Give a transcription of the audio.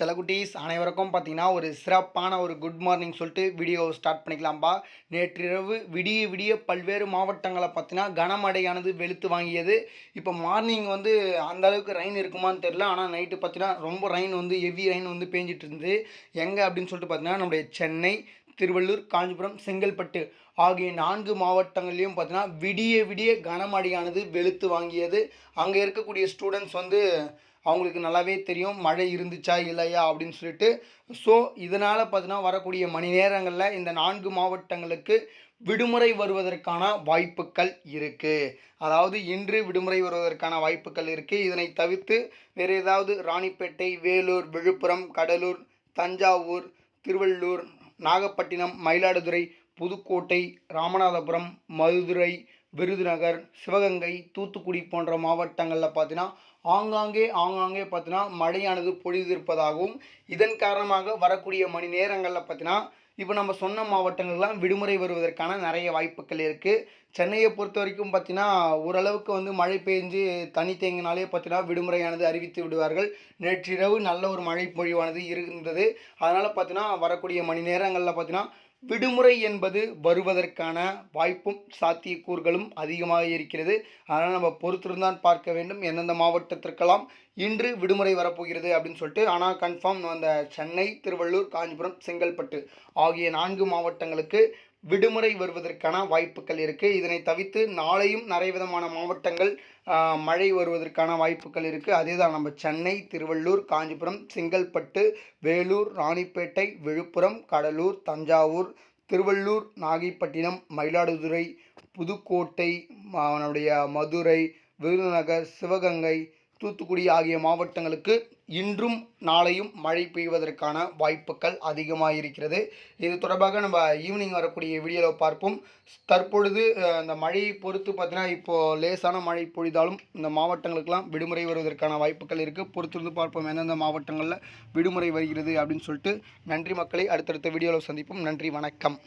செல்லக்குட்டீஸ் அனைவருக்கும் பார்த்தீங்கன்னா ஒரு சிறப்பான ஒரு குட் மார்னிங் சொல்லிட்டு வீடியோ ஸ்டார்ட் பண்ணிக்கலாம்பா. நேற்றிரவு விடிய விடிய பல்வேறு மாவட்டங்களை பார்த்தீங்கன்னா கனமழையானது வெளுத்து வாங்கியது. இப்போ மார்னிங் வந்து அந்த அளவுக்கு ரெயின் இருக்குமான்னு தெரில ஆனால் நைட்டு பார்த்தீங்கன்னா ரொம்ப ரெயின் வந்து ஹெவி ரெயின் வந்து பேஞ்சிட்டு இருந்தது. எங்கே அப்படின்னு சொல்லிட்டு பார்த்தீங்கன்னா நம்முடைய சென்னை திருவள்ளூர் காஞ்சிபுரம் செங்கல்பட்டு ஆகிய நான்கு மாவட்டங்கள்லேயும் பார்த்தீங்கன்னா விடிய விடிய கனமழையானது வெளுத்து வாங்கியது. அங்கே இருக்கக்கூடிய ஸ்டூடெண்ட்ஸ் வந்து அவங்களுக்கு நல்லாவே தெரியும் மழை இருந்துச்சா இல்லையா அப்படின்னு சொல்லிட்டு. ஸோ இதனால் பார்த்தீங்கன்னா வரக்கூடிய மணி நேரங்களில் இந்த நான்கு மாவட்டங்களுக்கு விடுமுறை வருவதற்கான வாய்ப்புகள் இருக்குது அதாவது இன்று விடுமுறை வருவதற்கான வாய்ப்புகள் இருக்குது இதனை தவிர்த்து வேறு ஏதாவது ராணிப்பேட்டை வேலூர் விழுப்புரம் கடலூர் தஞ்சாவூர் திருவள்ளூர் நாகப்பட்டினம் மயிலாடுதுறை புதுக்கோட்டை ராமநாதபுரம் மதுரை விருதுநகர் சிவகங்கை தூத்துக்குடி போன்ற மாவட்டங்களில் பார்த்தீங்கன்னா ஆங்காங்கே ஆங்காங்கே பார்த்தீங்கன்னா மழையானது பொழிந்திருப்பதாகவும் இதன் காரணமாக வரக்கூடிய மணி நேரங்களில் பார்த்தீங்கன்னா இப்போ நம்ம சொன்ன மாவட்டங்கள்லாம் விடுமுறை வருவதற்கான நிறைய வாய்ப்புகள் இருக்குது சென்னையை பொறுத்த வரைக்கும் பார்த்தீங்கன்னா ஓரளவுக்கு வந்து மழை பெஞ்சு தனி தேங்கினாலே பார்த்தீங்கன்னா விடுமுறையானது அறிவித்து விடுவார்கள். நேற்றிரவு நல்ல ஒரு மழை பொழிவானது இருந்தது. அதனால் பார்த்தீங்கன்னா வரக்கூடிய மணி நேரங்களில் பார்த்தீங்கன்னா விடுமுறை என்பது வருவதற்கான வாய்ப்பும் சாத்தியக்கூறுகளும் அதிகமாக இருக்கிறது. அதனால் நம்ம பொறுத்திருந்தான் பார்க்க வேண்டும். எந்தெந்த மாவட்டத்திற்கெல்லாம் இன்று விடுமுறை வரப்போகிறது அப்படின்னு சொல்லிட்டு ஆனால் கன்ஃபார்ம் அந்த சென்னை திருவள்ளூர் காஞ்சிபுரம் செங்கல்பட்டு ஆகிய நான்கு மாவட்டங்களுக்கு விடுமுறை வருவதற்கான வாய்ப்புகள் இருக்குது இதனை தவிர்த்து நாளையும் நிறைய விதமான மாவட்டங்கள் மழை வருவதற்கான வாய்ப்புகள் இருக்குது அதே தான் நம்ம சென்னை திருவள்ளூர் காஞ்சிபுரம் செங்கல்பட்டு வேலூர் ராணிப்பேட்டை விழுப்புரம் கடலூர் தஞ்சாவூர் திருவள்ளூர் நாகைப்பட்டினம் மயிலாடுதுறை புதுக்கோட்டை ம- நம்முடைய மதுரை விருதுநகர் சிவகங்கை தூத்துக்குடி ஆகிய மாவட்டங்களுக்கு இன்றும் நாளையும் மழை பெய்வதற்கான வாய்ப்புகள் அதிகமாக இருக்கிறது இது தொடர்பாக நம்ம ஈவினிங் வரக்கூடிய வீடியோவில் பார்ப்போம். தற்பொழுது அந்த இந்த மழையை பொறுத்து பார்த்தீங்கன்னா இப்போது லேசான மழை பொழிந்தாலும் இந்த மாவட்டங்களுக்கெல்லாம் விடுமுறை வருவதற்கான வாய்ப்புகள் இருக்குது பொறுத்திருந்து பார்ப்போம் எந்தெந்த மாவட்டங்களில் விடுமுறை வருகிறது அப்படின்னு சொல்லிட்டு நன்றி மக்களை அடுத்தடுத்த வீடியோவில் சந்திப்போம். நன்றி வணக்கம்.